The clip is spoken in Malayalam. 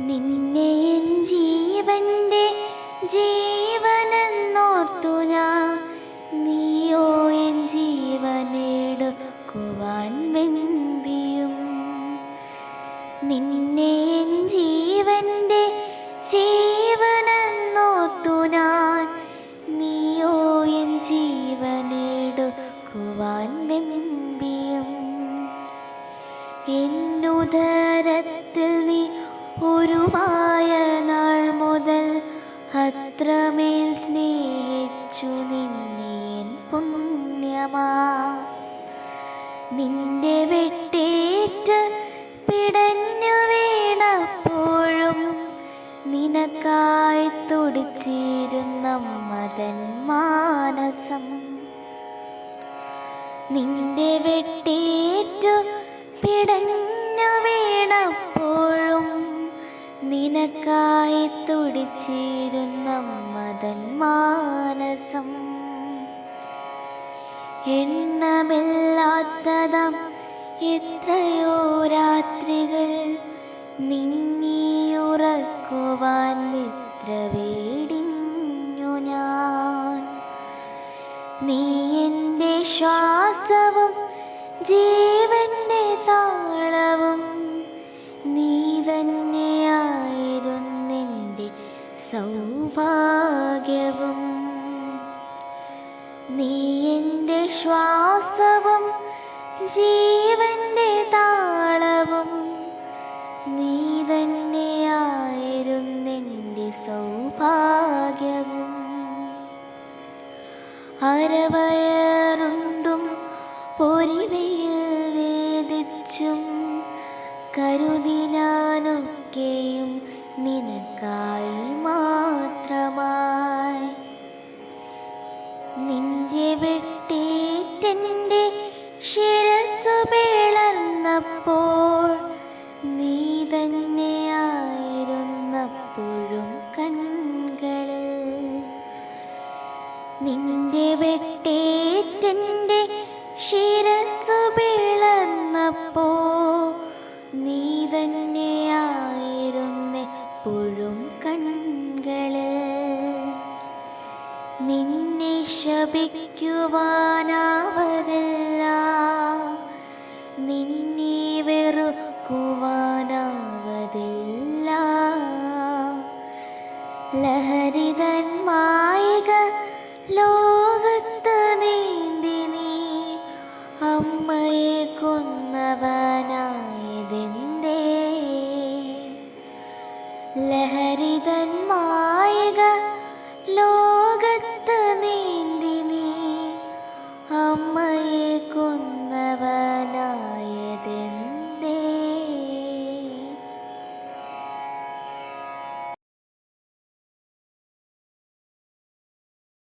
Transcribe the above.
നിന്നെ എൻ ജീവന്റെ ജീവനെന്നോർത്തു ഞാൻ. നീയോ എൻ ജീവനെടുക്കുവാൻ വെമ്പിയും. നിന്നെ എൻ ജീവന്റെ ജീവനെന്നോർത്തു ഞാൻ. നീയോ എൻ ജീവനെടുക്കുവാൻ വെമ്പിയും. എന്നുദര ഉരുവായ നാൾ മുതൽ അത്രമേൽ സ്നേഹിച്ചു നിന്നേൻ പുണ്യമാ. നിന്റെ വെട്ടേറ്റ് പിടഞ്ഞു വീണപ്പോഴും നിനക്കായി തുടിച്ചിരുന്ന മതൻ മാനസം. നിന്റെ നിനക്കായി തുടിച്ചിരുന്ന മതൻ മാനസം. എണ്ണമില്ലാത്തതാം എത്രയോ രാത്രികൾ നിന്നിയുറക്കുവാൻ നിദ്ര വേടിഞ്ഞു ഞാൻ. നീ എന്റെ ശ്വാസവും ജീവന്റെ താളവും നീ തന്നെയായിരുന്നെന്റെ നീ എന്റെ ശ്വാസവും ജീവന്റെ താളവും നീ തന്നെയായിരുന്നെന്റെ സൗഭാഗ്യവും. അരവയറുണ്ടും പൊരിവയിൽ വേദിച്ചും കരുതിനാനൊക്കെയും നിനക്കായി മാത്രമായി നിന്റെ വെട്ടേറ്റെന്റെ ശിരസ് പിളർന്നപ്പോ നീ തന്നെയായിരുന്നെപ്പോഴും കൺകളിൽ നിന്നെ ശപിക്കുവാനാവതല്ല അമ്മയെ കൊന്നവനായതെന്തേ ലഹരിതൻ ലോകത്ത് നീന്തിനി അമ്മയെ കൊന്ന